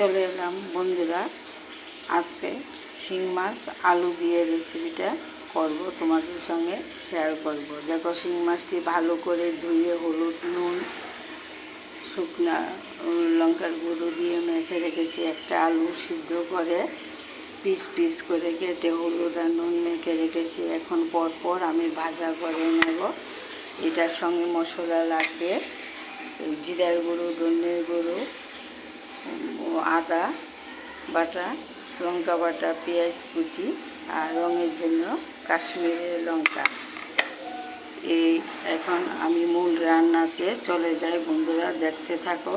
চলে এলাম বন্ধুরা। আজকে শিং মাছ, আলু দিয়ে রেসিপিটা করব, তোমাদের সঙ্গে শেয়ার করব। দেখো শিং মাছটি ভালো করে ধুয়ে হলুদ, নুন, শুকনা লঙ্কার গুঁড়ো দিয়ে মেখে রেখেছি। একটা আলু সিদ্ধ করে পিস পিস করে কেটে হলুদ আর নুন মেখে রেখেছি। এখন পর পর আমি ভাজা করে নেব। এটার সঙ্গে মশলা লাগবে, জিরার গুঁড়ো ধনের গুঁড়ো আদা বাটা, লঙ্কা বাটা, পেঁয়াজ কুচি আর রঙের জন্য কাশ্মীরের লঙ্কা। এই এখন আমি মূল রান্নাতে চলে যাই, বন্ধুরা দেখতে থাকো।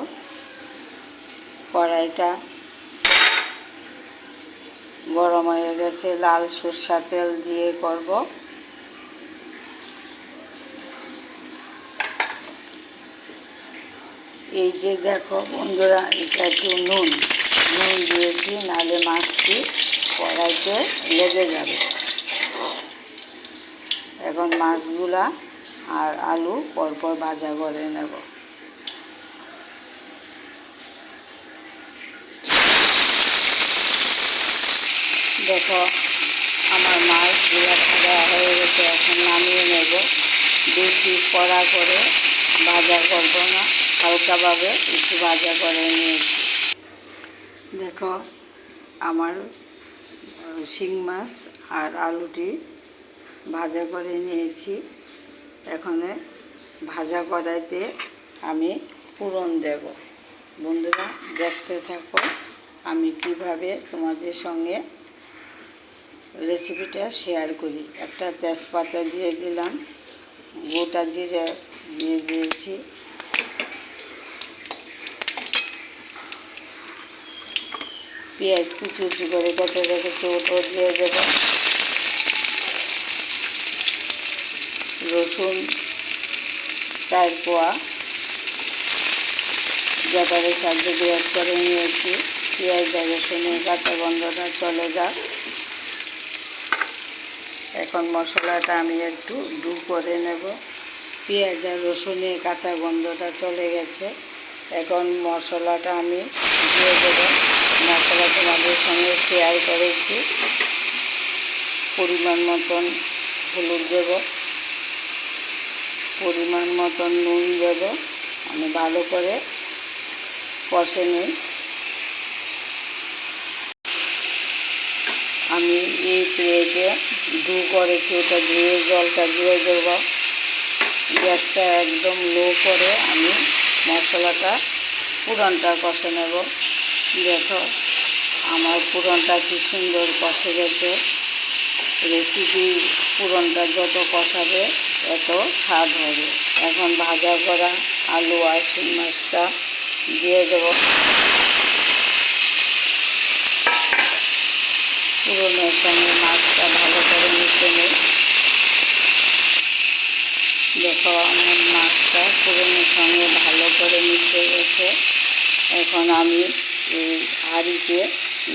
কড়াইটা গরম হয়ে গেছে, লাল সর্ষা তেল দিয়ে করব। এই যে দেখো বন্ধুরা, এটা একটু নুন। নুন দিয়েছি, নাহলে মাছটি কড়াইতে লেগে যাবে। এখন মাছগুলা আর আলু পরপর ভাজা করে নেব। দেখো, আমার মাছগুলা ভাজা হয়ে গেছে, এখন নামিয়ে নেব। বেশি কড়া করে ভাজা করব না। হালকাভাবে একটু ভাজা করে নিয়েছি। দেখো, আমার শিং মাছ আর আলুটি ভাজা করে নিয়েছি। এখানে ভাজা কড়াইতে আমি পূরণ দেব। বন্ধুরা, দেখতে থাকো আমি কীভাবে তোমাদের সঙ্গে রেসিপিটা শেয়ার করি। একটা তেজপাতা দিয়ে দিলাম, গোটা জিরে দিয়ে দিয়েছি। পেঁয়াজ কুচি কুচি করে কেটে রেখেছি ওটাও দিয়ে দেবো। রসুন চার পোয়া জটারের সাহায্যে পেঁয়াজ করে নিয়েছি। পেঁয়াজ রসুনের কাঁচা গন্ধটা চলে যাক। এখন মশলাটা আমি একটু ডু করে নেব। পেঁয়াজ আর রসুনের কাঁচা গন্ধটা চলে গেছে। এখন মশলাটা আমি দিয়ে দেবো। মশলা তোমাদের সঙ্গে শেয়ার করেছি। পরিমাণ মতন হলুদ দেব। পরিমাণ মতন নুন দেব। আমি ভালো করে কষে নিই। আমি এই প্লেটে ধু করে কেউটা ধুয়ে জলটা দিয়ে দেব। গ্যাসটা একদম লো করে আমি মশলাটা পুরানটা কষে নেব। দেখো, আমার পুরনটা কি সুন্দর কষে গেছে। রেসিপি পুরনটা যত কষাবে, এত স্বাদ হবে। এখন ভাজা করা আলু আর শিং মাছটা দিয়ে দেবো। পুরনের সঙ্গে মাছটা ভালো করে মিশে নেই। দেখো, আমার মাছটা পুরনের সঙ্গে ভালো করে মিশে গেছে। এখন আমি এই হাঁড়িতে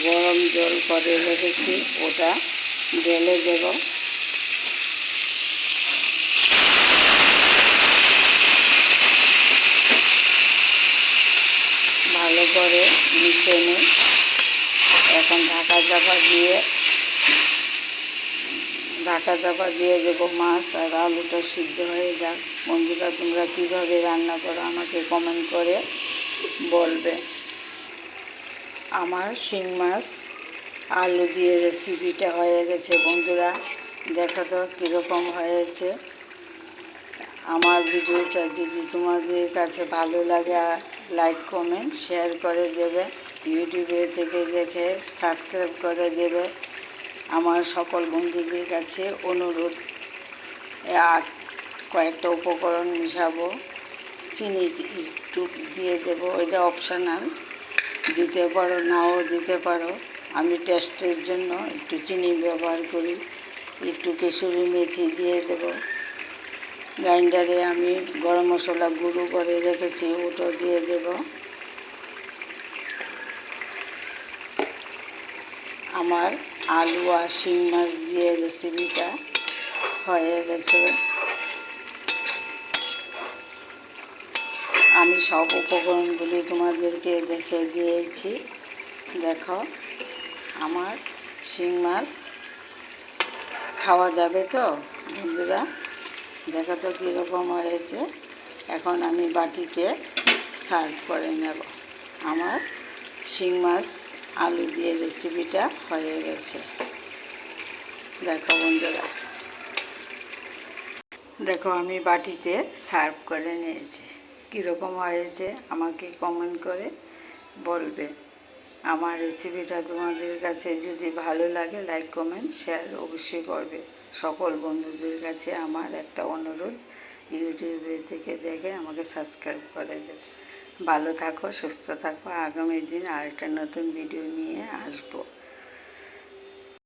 গরম জল করে রেখেছি, ওটা ঢেলে দেব। ভালো করে মিশে নিই। এখন ঢাকা চাপা দিয়ে, ঢাকা চাপা দিয়ে দেবো মাছ আর আলুটা সিদ্ধ হয়ে যাক। বন্ধুরা, তোমরা কীভাবে রান্না করো আমাকে কমেন্ট করে বলবে। আমার শিং মাছ, আলু দিয়ে রেসিপিটা হয়ে গেছে বন্ধুরা। দেখো তো কীরকম হয়েছে। আমার ভিডিওটা যদি তোমাদের কাছে ভালো লাগে লাইক কমেন্ট শেয়ার করে দেবে। ইউটিউবে থেকে দেখে সাবস্ক্রাইব করে দেবে। আমার সকল বন্ধুদের কাছে অনুরোধ, আর কয়েকটা উপকরণ মিশাবো। চিনি একটু দিয়ে দেবো, এটা অপশনাল দিতে পারো, নাও দিতে পারো। আমি টেস্টের জন্য একটু চিনি ব্যবহার করি, একটু কেশুরি মেথি দিয়ে দেবো। গ্রাইন্ডারে আমি গরম মশলা গুঁড়ো করে রেখেছি, ওটা দিয়ে দেব। আমার আলু আর শিং মাছ দিয়ে রেসিপিটা হয়ে গেছে। আমি সব উপকরণগুলি তোমাদেরকে দেখে দিয়েছি। দেখো, আমার শিং মাছ খাওয়া যাবে তো, বন্ধুরা? দেখো তো কীরকম হয়েছে। এখন আমি বাটিতে সার্ভ করে নেব। আমার শিং মাছ আলু দিয়ে রেসিপিটা হয়ে গেছে। দেখো বন্ধুরা। দেখো, আমি বাটিতে সার্ভ করে নিয়েছি। কীরকম হয়েছে আমাকে কমেন্ট করে বলবে। আমার রেসিপিটা তোমাদের কাছে যদি ভালো লাগে লাইক কমেন্ট শেয়ার অবশ্যই করবে। সকল বন্ধুদের কাছে আমার একটা অনুরোধ ইউটিউবে থেকে দেখে আমাকে সাবস্ক্রাইব করে দেবে। ভালো থাকো, সুস্থ থাকো। আগামী দিন আরেকটা নতুন ভিডিও নিয়ে আসব।